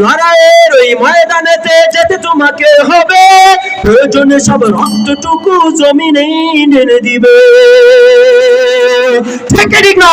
লড়াইয়ের ওই ময়দানেতে যেতে তোমাকে হবে। প্রয়োজনে সব রক্তটুকু জমিনেই নেনে দিবে। ঠিক না?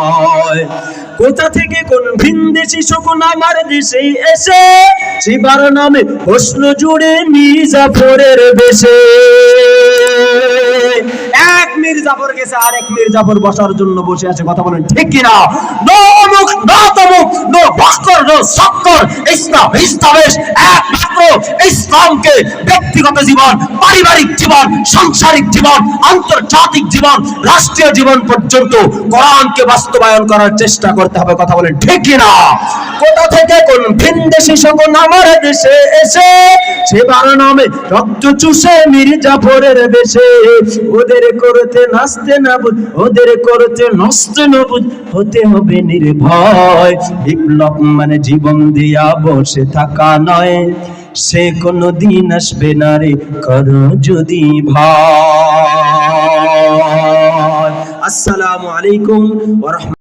কোথা থেকে কোন ভিনদেশি শকুন আমার দেশে এসে, শিবার নামে প্রশ্ন জুড়ে মির্জাফরের এক মির্জাফর গেছে আর এক মির্জাফর বসার জন্য বসে আছে, কথা বলেন ঠিক কিনা? অমুক নো নো নো সক্কর ইসলাম একমাত্র ইসলামকে ব্যক্তিগত জীবন, পারিবারিক জীবন, সাংসারিক জীবন, আন্তর্জাতিক জীবন, রাষ্ট্রীয় জীবন পর্যন্ত কোরআনকে বাস্তবায়ন করার চেষ্টা করতে হবে, কথা বলেন ঠিক কিনা? কোথা থেকে কোন ভিনদেশি দেশে এসে নামে রক্ত চুষে মির্জাফরের বেশে ওদের করতে নাচতে না ওদের করতে নষ্ট না হতে হবে নির্ভয় বিপ্লব মানে জীবন দিয়া বসে থাকা নয়। সে কোনো দিন আসবে না রে, করো যদি ভয়। আসসালামু আলাইকুম ওয়া